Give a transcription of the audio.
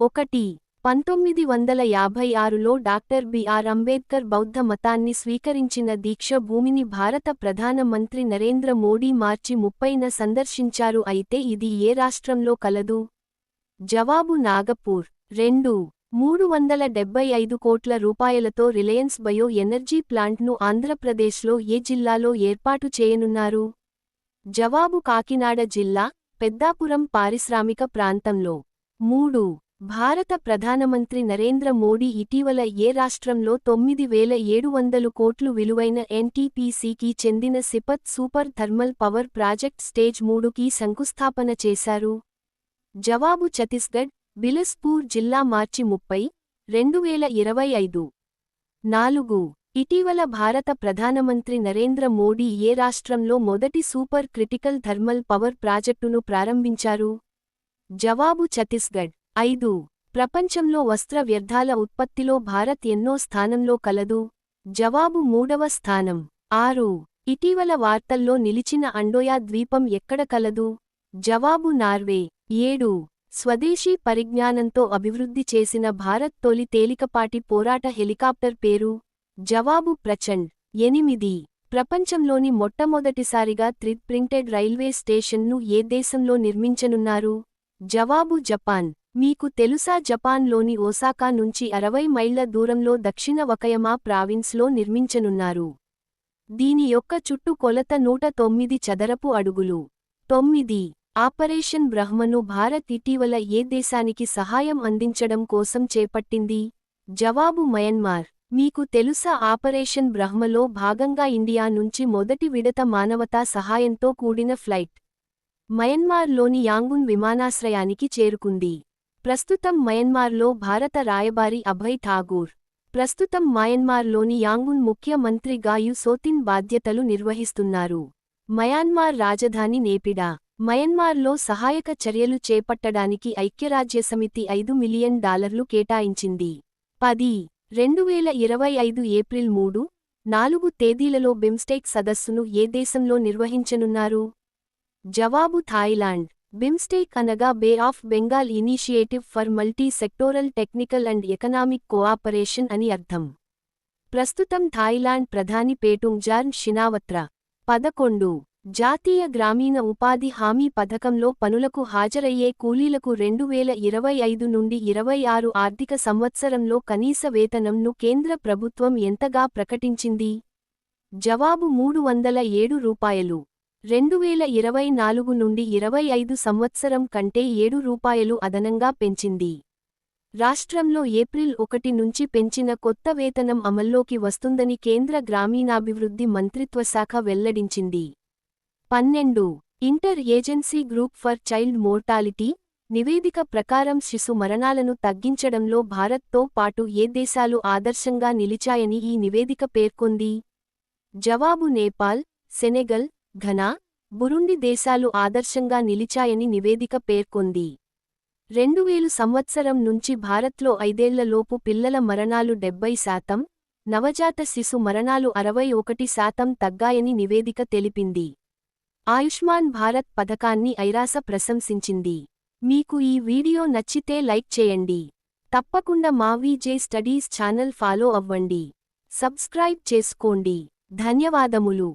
ఒకటి. పంతొమ్మిది వందల యాభై ఆరులో డాక్టర్ బిఆర్ అంబేద్కర్ బౌద్ధ మతాన్ని స్వీకరించిన దీక్ష భూమిని భారత ప్రధాన మంత్రి నరేంద్ర మోడీ మార్చి ముప్పైన సందర్శించారు. అయితే ఇది ఏ రాష్ట్రంలో కలదు? జవాబు నాగపూర్. రెండు. మూడు వందల డెబ్బై ఐదు కోట్ల రూపాయలతో రిలయన్స్ బయో ఎనర్జీ ప్లాంట్ను ఆంధ్రప్రదేశ్లో ఏ జిల్లాలో ఏర్పాటు చేయనున్నారు? జవాబు కాకినాడ జిల్లా పెద్దాపురం పారిశ్రామిక ప్రాంతంలో. మూడు. భారత ప్రధానమంత్రి నరేంద్ర మోడీ ఇటీవల ఏ రాష్ట్రంలో తొమ్మిది వేల ఏడు వందలు కోట్లు విలువైన ఎన్టీపీసీకి చెందిన Sipat super thermal power project stage మూడుకి శంకుస్థాపన చేశారు. జవాబు ఛత్తీస్గఢ్ బిలస్పూర్ జిల్లా మార్చి ముప్పై రెండు వేల ఇరవై ఐదు. నాలుగు. ఇటీవల భారత ప్రధానమంత్రి నరేంద్ర మోడీ ఏ రాష్ట్రంలో మొదటి సూపర్ క్రిటికల్ థర్మల్ పవర్ ప్రాజెక్టును ప్రారంభించారు? జవాబు ఛత్తీస్గఢ్. ఐదు. ప్రపంచంలో వస్త్ర వ్యర్థాల ఉత్పత్తిలో భారత్ ఎన్నో స్థానంలో కలదు. జవాబు మూడవ స్థానం. ఆరు. ఇటీవల వార్తల్లో నిలిచిన అండోయా ద్వీపం ఎక్కడ కలదు? జవాబు నార్వే. ఏడు. స్వదేశీ పరిజ్ఞానంతో అభివృద్ధి చేసిన భారత్ తొలి తేలికపాటి పోరాట హెలికాప్టర్ పేరు? జవాబు ప్రచండ్. ఎనిమిది. ప్రపంచంలోని మొట్టమొదటిసారిగా త్రిడ్ ప్రింటెడ్ రైల్వే స్టేషన్ను ఏ దేశంలో నిర్మించనున్నారు? జవాబు జపాన్. మీకు తెలుసా జపాన్లోని ఓసాకా నుంచి అరవై మైళ్ళ దూరంలో దక్షిణ వకయమా ప్రావిన్స్లో నిర్మించనున్నారు. దీని యొక్క చుట్టు కొలత నూట తొమ్మిది చదరపు అడుగులు. తొమ్మిది. ఆపరేషన్ బ్రహ్మను భారత్ ఇటీవల ఏ దేశానికి సహాయం అందించడం కోసం చేపట్టింది? జవాబు మయన్మార్. మీకు తెలుసా ఆపరేషన్ బ్రహ్మలో భాగంగా ఇండియా నుంచి మొదటి విడత మానవతా సహాయంతో కూడిన ఫ్లైట్? మయన్మార్లోని యాంగున్ విమానాశ్రయానికి చేరుకుంది. ప్రస్తుతం మయన్మార్లో భారత రాయబారి అభయ్ ఠాగూర్. ప్రస్తుతం మయన్మార్లోని యాంగున్ ముఖ్యమంత్రి గాయు సోతిన్ బాధ్యతలు నిర్వహిస్తున్నారు. మయన్మార్ రాజధాని నేపిడా. మయన్మార్లో సహాయక చర్యలు చేపట్టడానికి ఐక్యరాజ్యసమితి ఐదు మిలియన్ డాలర్లు కేటాయించింది. పది. రెండు వేల ఇరవై ఐదు ఏప్రిల్ మూడు నాలుగు తేదీలలో బిమ్స్టేక్ సదస్సును ఏ దేశంలో నిర్వహించనున్నారు? జవాబు థాయిలాండ్. బిమ్స్టేక్ అనగా bay of Bengal initiative for multi sectoral technical and economic cooperation అని అర్థం. ప్రస్తుతం థాయిలాండ్ ప్రధాని పేటుంగ్జార్న్ షినావత్ర. పదకొండు. జాతీయ గ్రామీణ ఉపాధి హామీ పథకంలో పనులకు హాజరయ్యే కూలీలకు రెండు వేల ఇరవై ఐదు నుండి ఇరవై ఆరు ఆర్థిక సంవత్సరంలో కనీస వేతనంను కేంద్ర ప్రభుత్వం ఎంతగా ప్రకటించింది? జవాబు మూడు వందల ఏడు రూపాయలు. రెండు వేల ఇరవై నాలుగు నుండి ఇరవై ఐదు సంవత్సరం కంటే ఏడు రూపాయలు అదనంగా పెంచింది. రాష్ట్రంలో ఏప్రిల్ ఒకటి నుంచి పెంచిన కొత్త వేతనం అమల్లోకి వస్తుందని కేంద్ర గ్రామీణాభివృద్ధి మంత్రిత్వశాఖ వెల్లడించింది. పన్నెండు. Inter agency group for child mortality నివేదిక ప్రకారం శిశు మరణాలను తగ్గించడంలో భారత్తో పాటు ఏ దేశాలు ఆదర్శంగా నిలిచాయని ఈ నివేదిక పేర్కొంది. జవాబు నేపాల్ సెనెగల్ ఘనా బురుండి దేశాలు ఆదర్శంగా నిలిచాయని నివేదిక పేర్కొంది. రెండువేలు సంవత్సరం నుంచి భారత్లో ఐదేళ్ళలోపు పిల్లల మరణాలు డెబ్బై శాతం నవజాత శిశు మరణాలు అరవై ఒకటి శాతం తగ్గాయని నివేదిక తెలిపింది. ఆయుష్మాన్ భారత్ పథకాన్ని ఐరాస ప్రశంసించింది. మీకు ఈ వీడియో నచ్చితే లైక్ చేయండి. తప్పకుండా మా వీజే స్టడీస్ ఛానల్ ఫాలో అవ్వండి. సబ్స్క్రైబ్ చేసుకోండి. ధన్యవాదములు.